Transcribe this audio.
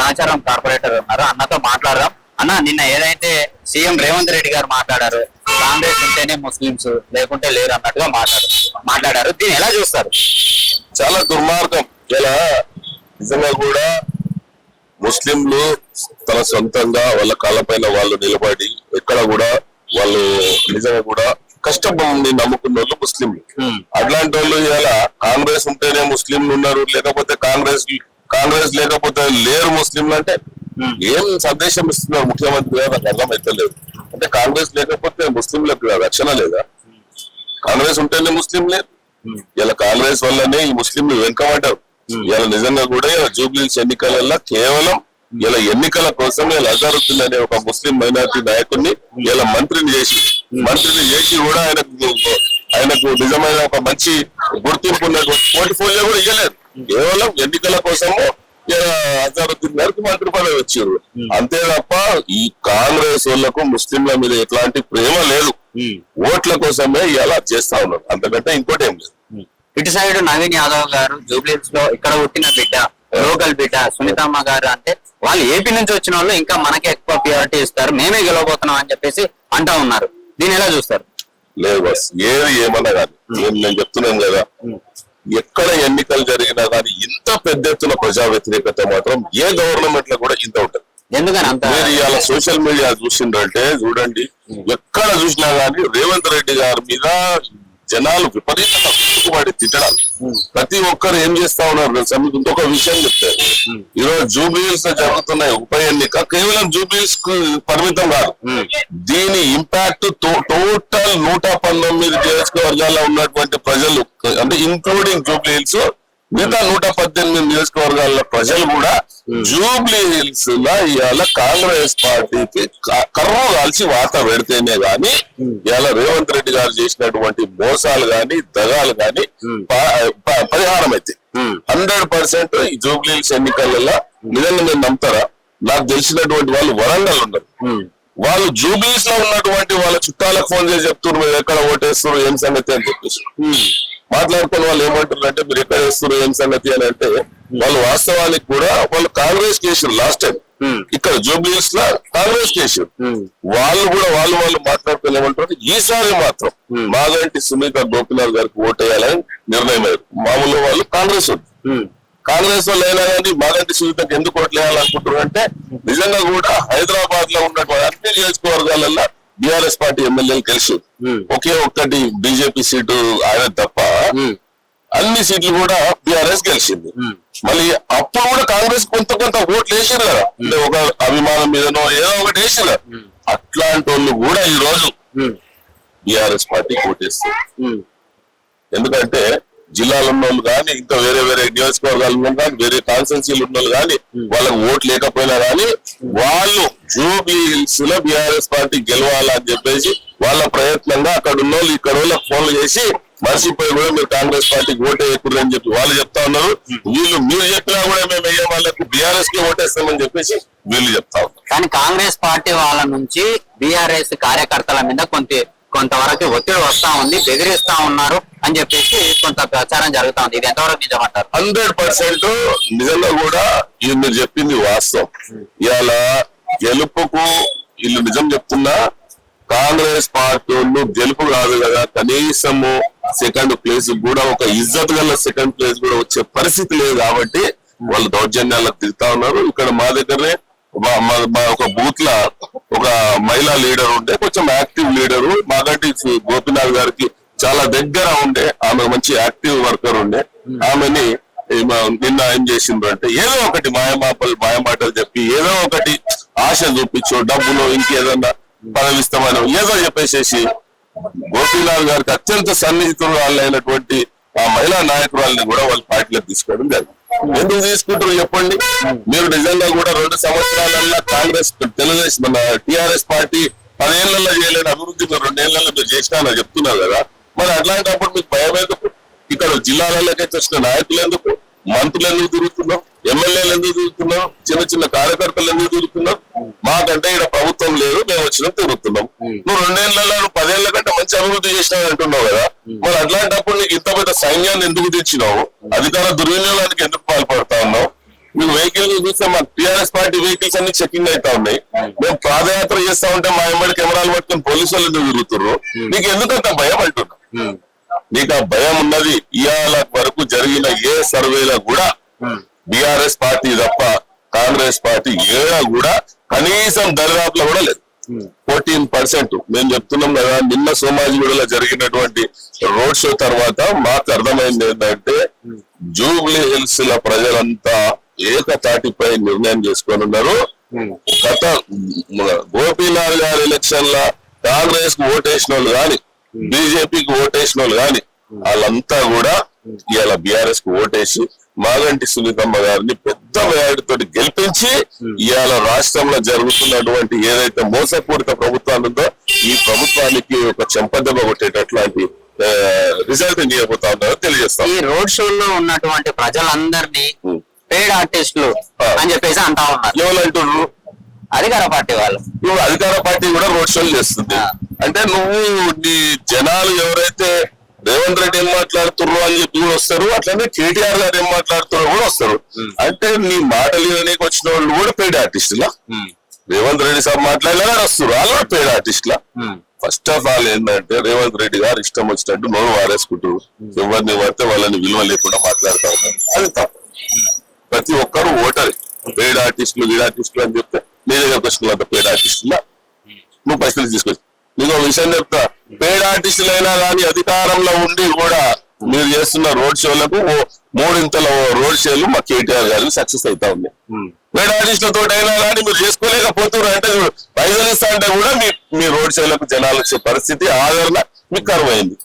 Nacharam corporator ఉన్నారు. అన్నతో మాట్లాడదాం. అన్న నిన్న ఏదైతే సీఎం రేవంత్ రెడ్డి గారు మాట్లాడారు కాంగ్రెస్ ఉంటేనే ముస్లింస్ లేకుంటే లేరు అన్నట్టుగా మాట్లాడారు మాట్లాడారు. దీన్ని ఎలా చూస్తారు? చాలా దుర్మార్గం. ఇలా నిజంగా కూడా ముస్లింలు తన సొంతంగా వాళ్ళ కాళ్ళపైన వాళ్ళు నిలబడి ఎక్కడ కూడా వాళ్ళు నిజంగా కూడా కష్టపడి నమ్ముకున్న వాళ్ళు ముస్లింలు. అట్లాంటి వాళ్ళు ఇలా కాంగ్రెస్ ఉంటేనే ముస్లింలు ఉన్నారు లేకపోతే కాంగ్రెస్ కాంగ్రెస్ లేకపోతే లేరు ముస్లింలు అంటే Hmm. ఏం సందేశం ఇస్తున్నారు ముఖ్యమంత్రి గారు? నాకు అర్థమైతలేదు అంటే కాంగ్రెస్ లేకపోతే ముస్లింలకు రక్షణ లేదా? కాంగ్రెస్ ఉంటేనే ముస్లిం లేదు ఇలా కాంగ్రెస్ వల్లనే ఈ ముస్లింలు వెనుకబడ్డారు. ఇలా నిజంగా కూడా ఇలా జూబ్లీస్ ఎన్నికలలో కేవలం ఇలా ఎన్నికల కోసం ఇలా అజారుద్దీన్ అనే ఒక ముస్లిం మైనారిటీ నాయకుడిని ఇలా మంత్రిని చేసి మంత్రిని చేసి కూడా ఆయనకు ఆయనకు నిజమైన ఒక మంచి గుర్తింపు ఉన్నటువంటి పోర్ట్ఫోలియో కూడా ఇవ్వలేదు కేవలం ఎన్నికల కోసము అజారుద్దీన్ గారికి మంత్రి పదవి వచ్చారు అంతే తప్ప ఈ కాంగ్రెస్ వాళ్ళకు ముస్లింల మీద ఎట్లాంటి ప్రేమ లేదు. ఓట్ల కోసమే ఇలా చేస్తా ఉన్నారు. అంతకంటే ఇంకోటి ఏం లేదు. ఇటు సైడ్ నవీన్ యాదవ్ గారు జూబ్లీస్లో ఇక్కడ పుట్టిన బిడ్డ లోకల్ బిడ్డ సునీతమ్మ గారు అంటే వాళ్ళు ఏపీ నుంచి వచ్చిన వాళ్ళు ఇంకా మనకే ఎక్కువ ప్రియారిటీ ఇస్తారు. మేమే గెలవబోతున్నాం అని చెప్పేసి అంటా ఉన్నారు. దీన్ని ఎలా చూస్తారు? లేదు బస్. ఏది ఏమన్నా కానీ. నేను నేను చెప్తున్నాను కదా. ఎక్కడ ఎన్నికలు జరిగినా కానీ ఇంత పెద్ద ఎత్తున ప్రజా వ్యతిరేకత మాత్రం ఏ గవర్నమెంట్లో కూడా ఇంత ఉంటుంది. ఎందుకని అంత మీరు ఇవాళ సోషల్ మీడియా చూసిండ్రంటే చూడండి ఎక్కడ చూసినా గానీ రేవంత్ రెడ్డి గారి మీద జనాలు విపరీతంగా కుట్టుకుపడి తిట్టడాలు. ప్రతి ఒక్కరు ఏం చేస్తా ఉన్నారు తెలుసా? మీకు ఇంకొక విషయం చెప్తారు ఈరోజు జూబ్లీస్లో జరుగుతున్న ఉప ఎన్నిక కేవలం జూబ్లీస్కు పరిమితం కాదు. దీని ఇంపాక్ట్ టోటల్ నూట పంతొమ్మిది నియోజకవర్గాల్లో ఉన్నటువంటి ప్రజలు అంటే ఇంక్లూడింగ్ జూబ్లీ హిల్స్ మిగతా నూట పద్దెనిమిది నియోజకవర్గాల ప్రజలు కూడా జూబ్లీ హిల్స్లో ఇవాళ కాంగ్రెస్ పార్టీకి కర్ర కాల్చి వాత పెడితేనే గాని ఇవాళ రేవంత్ రెడ్డి గారు చేసినటువంటి మోసాలు గాని దగాలు గాని పరిహారం అయితే హండ్రెడ్ పర్సెంట్ ఈ జూబ్లీ హిల్స్ ఎన్నికలలో నిజంగా నేను నమ్ముతారా? నాకు తెలిసినటువంటి వాళ్ళు వరంగల్ ఉన్నారు. వాళ్ళు జూబ్లీస్లో ఉన్నటువంటి వాళ్ళ చుట్టాలకు ఫోన్ చేసి చెప్తున్నారు మీరు ఎక్కడ ఓటేస్తున్నారు? ఏం సంగతి? అని చెప్పేసి. మాట్లాడుకున్న వాళ్ళు ఏమంటారు అంటే మీరు ఎక్కడ వేస్తున్నారు ఏం సంగతి? అని అంటే వాళ్ళు వాస్తవానికి కూడా వాళ్ళు కాంగ్రెస్ కేసు లాస్ట్ టైం. ఇక్కడ జూబ్లీస్లో కాంగ్రెస్ కేసు వాళ్ళు కూడా వాళ్ళు వాళ్ళు మాట్లాడుకుని ఏమంటారు? ఈసారి మాత్రం మాగంటి సునీత గోపినాథ్ గారికి ఓటేయాలని నిర్ణయం అయ్యారు మామూలు వాళ్ళు కాంగ్రెస్ కాంగ్రెస్ వాళ్ళు అయినా కానీ మాగంటి సునీతకు ఎందుకు ఓట్లు వేయాలనుకుంటున్నారు అంటే నిజంగా కూడా హైదరాబాద్లో ఉన్నటువంటి అన్ని నియోజకవర్గాలలో బీఆర్ఎస్ పార్టీ ఎమ్మెల్యేలు తెలుసు ఒకే ఒక్కటి బీజేపీ సీటు ఆయన తప్ప అన్ని సీట్లు కూడా బీఆర్ఎస్ గెలిచింది. మళ్ళీ అప్పుడు కూడా కాంగ్రెస్ కొంత కొంత ఓట్లు వేసారు కదా. అంటే ఒక అభిమానం మీదనో ఏదో ఒకటి వేసారు. అట్లాంటి వాళ్ళు కూడా ఈ రోజు బీఆర్ఎస్ పార్టీ ఓటేస్తారు ఎందుకంటే జిల్లాలో ఉన్న వాళ్ళు కానీ ఇంకా వేరే వేరే నియోజకవర్గాలు ఉన్న కానీ వేరే కాన్స్టెన్సీలు ఉన్న వాళ్ళు కానీ వాళ్ళకి ఓటు లేకపోయినా కానీ వాళ్ళు జూబ్లీ హిల్స్లో బీఆర్ఎస్ పార్టీ గెలవాలని చెప్పేసి వాళ్ళ ప్రయత్నంగా అక్కడ ఉన్న వాళ్ళు ఇక్కడ వాళ్ళకి ఫోన్లు చేసి మర్చిపోయి కూడా మీరు కాంగ్రెస్ పార్టీకి ఓటు వేయకూడదు అని చెప్పి వాళ్ళు చెప్తా ఉన్నారు. వీళ్ళు మీరు చెప్పినా కూడా మేము వేయ వాళ్ళకు బీఆర్ఎస్కి ఓటేస్తామని చెప్పేసి వీళ్ళు చెప్తా ఉన్నారు. కానీ కాంగ్రెస్ పార్టీ వాళ్ళ నుంచి బీఆర్ఎస్ కార్యకర్తల మీద కొంత కొంతవరకు ఒత్తిడి వస్తా ఉంది బెదిరిస్తా ఉన్నారు అని చెప్పేసి కొంత ప్రచారం జరుగుతా ఉంది. ఇది ఎంతవరకు నిజమంటారు? హండ్రెడ్ పర్సెంట్ నిజంగా కూడా ఇది మీరు చెప్పింది వాస్తవం. ఇవాళ గెలుపుకు వీళ్ళు నిజం చెప్తున్నా కాంగ్రెస్ పార్టీ వాళ్ళు గెలుపు కాదు కదా కనీసము సెకండ్ ప్లేస్ కూడా ఒక ఇజ్జత్ గల సెకండ్ ప్లేస్ కూడా వచ్చే పరిస్థితి లేదు కాబట్టి వాళ్ళు దౌర్జన్యాలకు తిరుగుతా ఉన్నారు. ఇక్కడ మా దగ్గరనే మా- ఒక బూత్ లా ఒక మహిళా లీడర్ ఉండే కొంచెం యాక్టివ్ లీడరు మాగంటి గోపినాథ్ గారికి చాలా దగ్గర ఉండే ఆమె మంచి యాక్టివ్ వర్కర్ ఉండే. ఆమెని నిన్న ఏం చేసిండ్రు అంటే ఏదో ఒకటి మాయమాపలు మాయమాటలు చెప్పి ఏదో ఒకటి ఆశ చూపించో డబ్బులో ఇంకేదన్నా పదవిస్తామని ఏదో చెప్పేసేసి గోపీనాథ్ గారికి అత్యంత సన్నిహితులు అయినటువంటి ఆ మహిళా నాయకురాలని కూడా వాళ్ళ పార్టీలోకి తీసుకోవడం జరిగింది. ఎందుకు తీసుకుంటారు చెప్పండి. మీరు నిజంగా కూడా రెండు సంవత్సరాలల్లో కాంగ్రెస్ తెలుగుదేశం మన టిఆర్ఎస్ పార్టీ పదేళ్ళలో చేయలేని అభివృద్ధి మీరు రెండేళ్ళలో మీరు చేసినా చెప్తున్నారు కదా. మరి అట్లాంటప్పుడు మీకు భయం ఎందుకు ఇక్కడ జిల్లాలలోకి వచ్చిన నాయకులు ఎందుకు? మంత్రులు ఎందుకు తిరుగుతున్నాం ఎమ్మెల్యేలు ఎందుకు తిరుగుతున్నాం చిన్న చిన్న కార్యకర్తలు ఎందుకు తిరుగుతున్నాం మాకంటే ఇక్కడ ప్రభుత్వం లేదు మేము వచ్చినా తిరుగుతున్నాం. నువ్వు రెండేళ్ళలో నువ్వు పదేళ్ళ కంటే మంచి అభివృద్ధి చేసినావు అంటున్నావు కదా. మరి అట్లాంటప్పుడు నీకు ఇంత పెద్ద సైన్యాన్ని ఎందుకు తెచ్చినావు? అధికార దుర్వినియోగానికి ఎందుకు పాల్పడతా ఉన్నావు? మీకు వెహికల్ చూస్తే మా టిఆర్ఎస్ పార్టీ వెహికల్స్ అన్ని చెకింగ్ అవుతా ఉన్నాయి. మేము. పాదయాత్ర చేస్తా ఉంటే మా ఎమ్మడి కెమెరాలు పట్టుకొని పోలీసు వాళ్ళు ఎందుకు తిరుగుతుర్రు? నీకు ఎందుకంత భయం అంటున్నా నీకు ఆ భయం ఉన్నది ఇవాళ జరిగిన ఏ సర్వేలో కూడా బీఆర్ఎస్ పార్టీ తప్ప కాంగ్రెస్ పార్టీ ఏడా కూడా కనీసం దరిదాపులో కూడా లేదు. ఫోర్టీన్ పర్సెంట్ మేము చెప్తున్నాం కదా నిన్న సోమాజిగూడలో జరిగినటువంటి రోడ్ షో తర్వాత మాకు అర్థమైంది ఏంటంటే జూబ్లీ హిల్స్లో ప్రజలంతా ఏకతాటిపై నిర్ణయం చేసుకొని ఉన్నారు. గత గోపీలాల్ గారి ఎలక్షన్ ల కాంగ్రెస్కు ఓటేసిన వాళ్ళు గాని బీజేపీకి ఓటేసిన వాళ్ళు గాని వాళ్ళంతా కూడా ఇవాళ బీఆర్ఎస్కు ఓటేసి మాగంటి సునీతమ్మ గారిని పెద్ద మేడతో గెలిపించి ఇవాళ రాష్ట్రంలో జరుగుతున్నటువంటి ఏదైతే మోసపూరిత ప్రభుత్వాలు ఉందో ఈ ప్రభుత్వానికి ఒక చెంపదెబ్బ కొట్టేటట్లాంటి రిజల్ట్ చేయబోతా ఉన్నారో తెలియజేస్తాం. ఈ రోడ్ షోలో ఉన్నటువంటి ప్రజలందరినీ పేడ్ ఆర్టిస్టులు అని చెప్పేసి అంటా ఉన్నారు. ఎవరంటున్నారు అధికార పార్టీ వాళ్ళు. నువ్వు అధికార పార్టీ కూడా రోడ్ షోలు చేస్తుంది. అంటే నువ్వు నీ జనాలు ఎవరైతే రేవంత్ రెడ్డి ఏం మాట్లాడుతున్నారు అని చెప్పి కూడా వస్తారు. అట్లనే కేటీఆర్ గారు ఏం మాట్లాడుతున్నారు కూడా వస్తారు. అంటే నీ మాటలు వినడానికి వచ్చిన వాళ్ళు కూడా పెయిడ్ ఆర్టిస్టులా రేవంత్ రెడ్డి సార్ మాట్లాడినా కానీ వస్తారు. వాళ్ళు కూడా పెయిడ్ ఆర్టిస్టులా ఫస్ట్ ఆఫ్ ఆల్ ఏంటంటే రేవంత్ రెడ్డి గారు ఇష్టం వచ్చినట్టు నోరు వారేసుకుంటారు ఎవరిని పడితే వాళ్ళని విలువ లేకుండా మాట్లాడుతూ అది తప్పు. ప్రతి ఒక్కరు ఓటరి. పేడ్ ఆర్టిస్టులు వీడ్ ఆర్టిస్టులు అని చెప్తే నీ దగ్గరకు వచ్చిన అంత పేడ్ ఆర్టిస్టులా నువ్వు పైసలు తీసుకొచ్చి. నీకు ఒక విషయం చెప్తా. పేడ్ ఆర్టిస్టులు అయినా కానీ అధికారంలో ఉండి కూడా మీరు చేస్తున్న రోడ్ షోలకు ఓ మూడింతల రోడ్ షోలు మా కేటీఆర్ గారికి సక్సెస్ అవుతా ఉంది. పేడ్ ఆర్టిస్టులతో అయినా కానీ మీరు చేసుకోలేకపోతున్నారు. అంటే పైసలు ఇస్తా అంటే కూడా మీ మీ రోడ్ షోలకు జనాలు వచ్చే పరిస్థితి ఆదరణ మీకు కరువైంది